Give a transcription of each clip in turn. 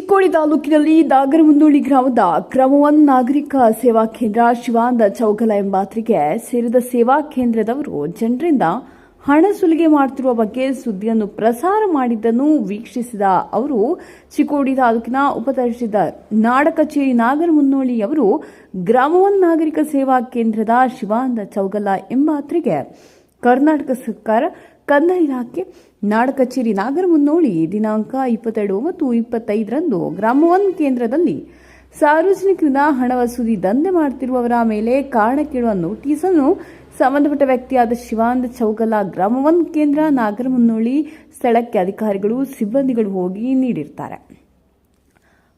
ಚಿಕ್ಕೋಡಿ ತಾಲೂಕಿನಲ್ಲಿ ನಾಗರಮುನ್ನೋಳಿ ಗ್ರಾಮದ ಕ್ರಮವನ್ ನಾಗರಿಕ ಸೇವಾ ಕೇಂದ್ರ ಶಿವಾನಂದ ಚೌಗಲ ಎಂಬಾತರಿಗೆ ಸೇರಿದ ಸೇವಾ ಕೇಂದ್ರದವರು ಜನರಿಂದ ಹಣ ಸುಲಿಗೆ ಮಾಡುತ್ತಿರುವ ಬಗ್ಗೆ ಸುದ್ದಿಯನ್ನು ಪ್ರಸಾರ ಮಾಡಿದ್ದನ್ನು ವೀಕ್ಷಿಸಿದ ಅವರು, ಚಿಕ್ಕೋಡಿ ತಾಲೂಕಿನ ಉಪತಹಸೀಲ್ದಾರ್ ನಾಡ ಕಚೇರಿ ನಾಗರಮುನ್ನೋಳಿ ಅವರು ಗ್ರಾಮವನ್ ನಾಗರಿಕ ಸೇವಾ ಕೇಂದ್ರದ ಶಿವಾನಂದ ಚೌಗಲ ಎಂಬಾತರಿಗೆ ಕರ್ನಾಟಕ ಸರ್ಕಾರ ಕಂದಾಯ ಇಲಾಖೆ ನಾಡ ಕಚೇರಿ ನಾಗರಮುನ್ನೋಳಿ ದಿನಾಂಕ ಇಪ್ಪತ್ತೆರಡು ಮತ್ತು ಇಪ್ಪತ್ತೈದರಂದು ಗ್ರಾಮ ಒನ್ ಕೇಂದ್ರದಲ್ಲಿ ಸಾರ್ವಜನಿಕರಿಂದ ಹಣ ವಸೂಲಿ ದಂಧೆ ಮಾಡುತ್ತಿರುವವರ ಮೇಲೆ ಕಾರಣ ಕೇಳುವ ನೋಟಿಸ್ ಅನ್ನು ಸಂಬಂಧಪಟ್ಟ ವ್ಯಕ್ತಿಯಾದ ಶಿವಾನಂದ ಚೌಗಲ ಗ್ರಾಮವನ್ ಕೇಂದ್ರ ನಾಗರಮುನ್ನೋಳಿ ಸ್ಥಳಕ್ಕೆ ಅಧಿಕಾರಿಗಳು, ಸಿಬ್ಬಂದಿಗಳು ಹೋಗಿ ನೀಡಿರ್ತಾರೆ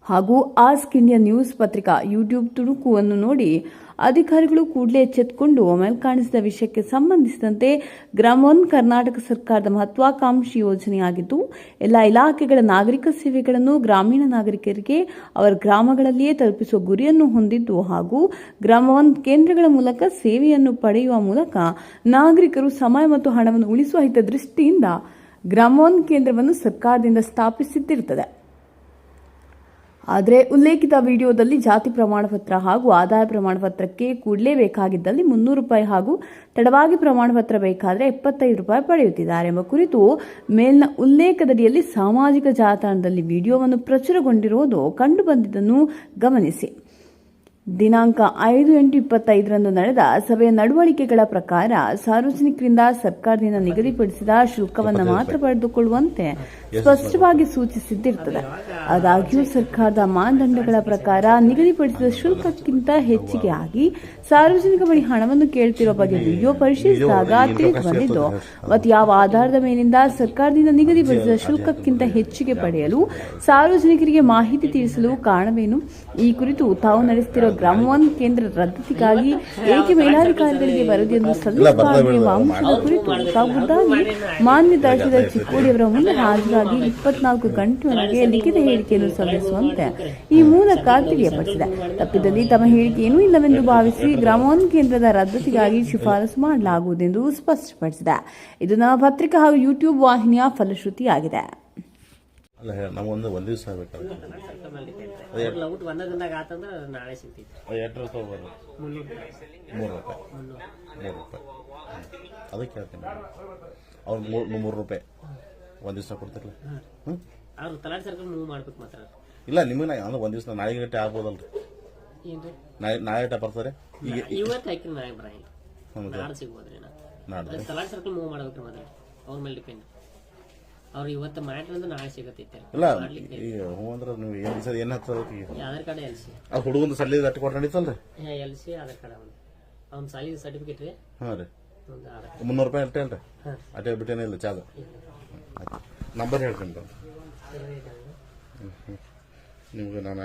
ಹಾಗೂ ಆಸ್ಕ್ ಇಂಡಿಯಾ ನ್ಯೂಸ್ ಪತ್ರಿಕಾ ಯೂಟ್ಯೂಬ್ ತುಣುಕುವನ್ನು ನೋಡಿ ಅಧಿಕಾರಿಗಳು ಕೂಡಲೇ ಎಚ್ಚೆತ್ತುಕೊಂಡು ಮೇಲೆ ಕಾಣಿಸಿದ ವಿಷಯಕ್ಕೆ ಸಂಬಂಧಿಸಿದಂತೆ ಗ್ರಾಮವನ್ ಕರ್ನಾಟಕ ಸರ್ಕಾರದ ಮಹತ್ವಾಕಾಂಕ್ಷಿ ಯೋಜನೆಯಾಗಿದ್ದು, ಎಲ್ಲ ಇಲಾಖೆಗಳ ನಾಗರಿಕ ಸೇವೆಗಳನ್ನು ಗ್ರಾಮೀಣ ನಾಗರಿಕರಿಗೆ ಅವರ ಗ್ರಾಮಗಳಲ್ಲಿಯೇ ತಲುಪಿಸುವ ಗುರಿಯನ್ನು ಹೊಂದಿದ್ದು ಹಾಗೂ ಗ್ರಾಮವನ್ ಕೇಂದ್ರಗಳ ಮೂಲಕ ಸೇವೆಯನ್ನು ಪಡೆಯುವ ಮೂಲಕ ನಾಗರಿಕರು ಸಮಯ ಮತ್ತು ಹಣವನ್ನು ಉಳಿಸುವ ಹಿತದೃಷ್ಟಿಯಿಂದ ಗ್ರಾಮವನ್ ಕೇಂದ್ರವನ್ನು ಸರ್ಕಾರದಿಂದ ಸ್ಥಾಪಿಸಿದ್ದಿರುತ್ತದೆ. ಆದರೆ ಉಲ್ಲೇಖಿತ ವಿಡಿಯೋದಲ್ಲಿ ಜಾತಿ ಪ್ರಮಾಣಪತ್ರ ಹಾಗೂ ಆದಾಯ ಪ್ರಮಾಣಪತ್ರಕ್ಕೆ ಕೂಡಲೇ ಬೇಕಾಗಿದ್ದಲ್ಲಿ ಮುನ್ನೂರು ರೂಪಾಯಿ ಹಾಗೂ ತಡವಾಗಿ ಪ್ರಮಾಣಪತ್ರ ಬೇಕಾದರೆ ಎಪ್ಪತ್ತೈದು ರೂಪಾಯಿ ಪಡೆಯುತ್ತಿದ್ದಾರೆ ಎಂಬ ಕುರಿತು ಮೇಲಿನ ಉಲ್ಲೇಖದಡಿಯಲ್ಲಿ ಸಾಮಾಜಿಕ ಜಾಲತಾಣದಲ್ಲಿ ವಿಡಿಯೋವನ್ನು ಪ್ರಚುರಗೊಂಡಿರುವುದು ಕಂಡುಬಂದಿದ್ದನ್ನು ಗಮನಿಸಿ. ದಿನಾಂಕ ಐದು ಎಂಟು ಇಪ್ಪತ್ತೈದರಂದು ನಡೆದ ಸಭೆಯ ನಡವಳಿಕೆಗಳ ಪ್ರಕಾರ ಸಾರ್ವಜನಿಕರಿಂದ ಸರ್ಕಾರದಿಂದ ನಿಗದಿಪಡಿಸಿದ ಶುಲ್ಕವನ್ನು ಮಾತ್ರ ಪಡೆದುಕೊಳ್ಳುವಂತೆ ಸ್ಪಷ್ಟವಾಗಿ ಸೂಚಿಸಿದ್ದಿರುತ್ತದೆ ಆದಾಗ್ಯೂ ಸರ್ಕಾರದ ಮಾನದಂಡಗಳ ಪ್ರಕಾರ ನಿಗದಿಪಡಿಸಿದ ಶುಲ್ಕಕ್ಕಿಂತ ಹೆಚ್ಚಿಗೆ ಆಗಿ ಸಾರ್ವಜನಿಕ ಬಳಿ ಹಣವನ್ನು ಕೇಳುತ್ತಿರುವ ಬಗ್ಗೆ ವಿಡಿಯೋ ಪರಿಶೀಲಿಸಿದಾಗ ತಿಳಿದು ಬಂದಿದ್ದು ಮತ್ತು ಯಾವ ಆಧಾರದ ಮೇಲಿಂದ ಸರ್ಕಾರದಿಂದ ನಿಗದಿಪಡಿಸಿದ ಶುಲ್ಕಕ್ಕಿಂತ ಹೆಚ್ಚಿಗೆ ಪಡೆಯಲು ಸಾರ್ವಜನಿಕರಿಗೆ ಮಾಹಿತಿ ತಿಳಿಸಲು ಕಾರಣವೇನು ಈ ಕುರಿತು ತಾವು ನಡೆಸುತ್ತಿರುವ ಗ್ರಾಮವನ್ ಕೇಂದ್ರ ರದ್ದತಿಗಾಗಿ ಏಕೆ ಮೇಲಾಧಿಕಾರಿಗಳಿಗೆ ವರದಿಯನ್ನು ಎಂದು ಅಂಶದ ಕುರಿತು ತಾವು ಮಾನ್ಯ ತಹಶೀಲ್ದಾರ್ ಚಿಕ್ಕೋಡಿಯವರ ಮುಂದೆ ಹಾಜರಾಗಿ ಇಪ್ಪತ್ನಾಲ್ಕು ಗಂಟೆಯೊಳಗೆ ಲಿಖಿತ ಹೇಳಿಕೆಯನ್ನು ಸಲ್ಲಿಸುವಂತೆ ಈ ಮೂಲಕ ತಿಳಿಯಪಡಿಸಿದೆ ತಪ್ಪಿದಲ್ಲಿ ತಮ್ಮ ಹೇಳಿಕೆ ಏನೂ ಇಲ್ಲವೆಂದು ಭಾವಿಸಿ ಗ್ರಾಮವನ್ ಕೇಂದ್ರದ ರದ್ದತಿಗಾಗಿ ಶಿಫಾರಸು ಮಾಡಲಾಗುವುದೆಂದು ಸ್ಪಷ್ಟಪಡಿಸಿದೆ. ಇದು ನಮ್ಮ ಪತ್ರಿಕಾ ಹಾಗೂ ಯೂಟ್ಯೂಬ್ ವಾಹಿನಿಯ ಫಲಶ್ರುತಿಯಾಗಿದೆ. ಅಲ್ಲ ಹೇಳಿ ನಮಗೊಂದು ಒಂದು ದಿವಸ ಅವ್ರ ಔಟ್ ಒಂದ ದಿನದಾಗ ಆತಂದ್ರ ನಾಳೆ ಸಿಗ್ತೈತಿ ಎರಡು ರೂಪಾಯಿ ರೂಪಾಯಿ. ಮೂರು ರೂಪಾಯಿ. ಮೂರು ರೂಪಾಯಿ. ಅದಕ್ಕೆ ಹೇಳ್ತೀನಿ ಅವ್ರು ಮೂರು ಮೂರು ರೂಪಾಯಿ. ಒಂದು ದಿವಸ ಕೊಡ್ತಿರಲ್ಲ. ಹ್ಞೂ ಅವ್ರು ತಲಾಟಿ ಸರ್ಕಲ್ ಮೂವ್ ಮಾಡ್ಬೇಕು ಮಾತ್ರ ಇಲ್ಲ ನಿಮಗೆ ನಾ ಅಂದ್ರೆ ಒಂದು ದಿವಸ ನಾಳೆ ಗಂಟೆ ಆಗ್ಬೋದಲ್ರಿ. ನಾಳೆ ನಾಳೆ ಗಂಟೆ ಬರ್ತಾರೆ. ಈಗ ಇವತ್ತು ಹಾಕಿದ್ರೆ ನಾಳೆ ಬರಂಗಿಲ್ಲ. ನಾಳೆ ಸಿಗ್ಬೋದ್ರಿ ನಾ ನಾಡ್ದು. ತಲಾಟಿ ಸರ್ಕಲ್ ಮೂವ್ ಮಾಡ್ಬೇಕ್ರಿ ಮಾತ್ರ ಅವ್ರ ಮೇಲೆ ಡಿಪೆಂಡ್. ಅವ್ರು ಇವತ್ತು ಮಾಡ್ರಿ ಅಂದ್ರೆ ನಾಳೆ ಸಿಗತೈತೆ ಇಲ್ಲ ಈಗ ಹ್ಞೂ ಅಂದ್ರೆ ನೀವು ಏನು ಸರ್ ಏನು ಹತ್ತದ ಈಗ ಆಧಾರ್ ಕಾರ್ಡ್ ಎಲ್ ಸಿ. ಆ ಹುಡುಗಂದು ಸಲ್ಲಿದ ಅಟ್ಟು ಕೊಟ್ಟು ನಡೀತಲ್ರಿ? ಎಲ್ ಸಿ ಆಧಾರ್ ಕಾರ್ಡ್ ಅವ್ನು ಸರ್ಟಿಫಿಕೇಟ್ ರೀ. ಹಾಂ ರೀ. ಒಂದು ಆಧಾರ್ ಮುನ್ನೂರು ರೂಪಾಯಿ ಅಷ್ಟೇ ಅಲ್ರಿ. ಅಟೇ ಬಿಟ್ಟೇನಿಲ್ಲ ಚಾದ ನಂಬರ್ ಹೇಳ್ತೀನಿ ನಿಮ್ಗೆ ನಾನು